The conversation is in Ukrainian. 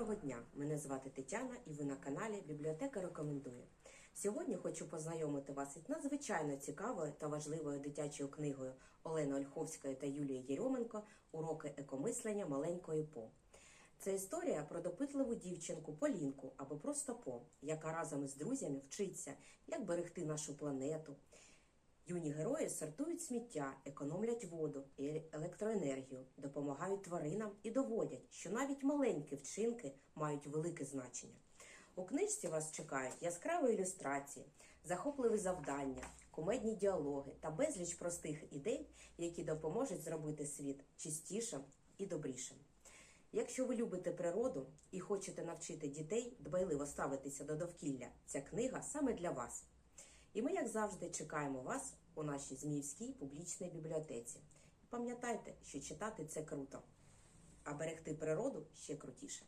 Доброго дня! Мене звати Тетяна і ви на каналі Бібліотека рекомендує. Сьогодні хочу познайомити вас із надзвичайно цікавою та важливою дитячою книгою Олени Ольховської та Юлії Єрьоменко Уроки екомислення маленької По. Це історія про допитливу дівчинку Полінку або просто По, яка разом із друзями вчиться, як берегти нашу планету. Юні герої сортують сміття, економлять воду і електроенергію, допомагають тваринам і доводять, що навіть маленькі вчинки мають велике значення. У книжці вас чекають яскраві ілюстрації, захопливі завдання, кумедні діалоги та безліч простих ідей, які допоможуть зробити світ чистішим і добрішим. Якщо ви любите природу і хочете навчити дітей дбайливо ставитися до довкілля, ця книга саме для вас. І ми, як завжди, чекаємо вас у нашій Зміївській публічній бібліотеці. Пам'ятайте, що читати це круто, а берегти природу ще крутіше.